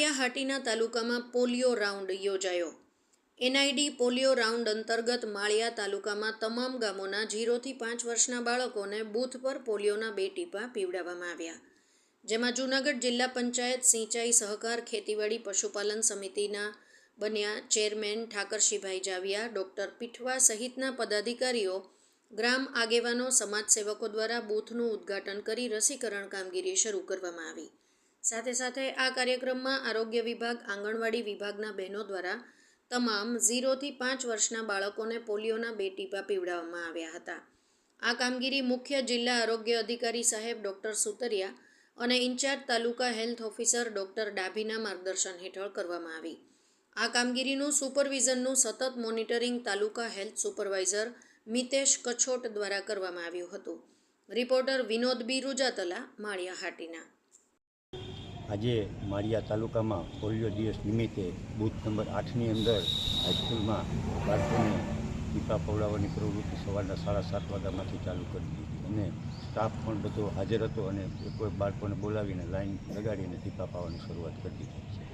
માળિયાહાટીના તાલુકામાં polio round યોજાયો. NID polio round અંતર્ગત માળિયા તાલુકામાં તમામ ગામોના જીરોથી પાંચ વર્ષના બાળકોને બૂથ પર પોલિયોના બે ટીપા પીવડાવવામાં આવ્યા. જેમાં જૂનાગઢ જિલ્લા પંચાયત સિંચાઈ સહકાર ખેતીવાડી પશુપાલન સમિતિના બન્યા ચેરમેન ઠાકરશીભાઈ જાવિયા, ડૉક્ટર પીઠવા સહિતના પદાધિકારીઓ, ગ્રામ આગેવાનો, સમાજસેવકો દ્વારા બૂથનું ઉદ્ઘાટન કરી રસીકરણ કામગીરી શરૂ કરવામાં આવી. સાથે સાથે આ કાર્યક્રમમાં આરોગ્ય વિભાગ, આંગણવાડી વિભાગના બહેનો દ્વારા તમામ ઝીરોથી પાંચ વર્ષના બાળકોને પોલિયોના બે ટીપા પીવડાવવામાં આવ્યા હતા. આ કામગીરી મુખ્ય જિલ્લા આરોગ્ય અધિકારી સાહેબ ડૉક્ટર સુતરિયા અને incharge taluka health officer doctor ડાભીના માર્ગદર્શન હેઠળ કરવામાં આવી. આ કામગીરીનું સુપરવિઝનનું સતત monitoring taluka health supervisor Mitesh Kachhot દ્વારા કરવામાં આવ્યું હતું. Reporter Vinod B. રૂજાતલા, Maliya Hatina. આજે માળિયા તાલુકામાં પોલિયો દિવસ નિમિત્તે બૂથ નંબર આઠની અંદર હાઈસ્કૂલમાં બાળકોને ટીપા પવડાવવાની પ્રવૃત્તિ સવારના સાડા સાત વાગ્યામાંથી ચાલુ કરી દીધી અને સ્ટાફ પણ બધો હાજર હતો અને કોઈ બાળકોને બોલાવીને લાઈન લગાડીને ટીપા પાવાની શરૂઆત કરી દીધી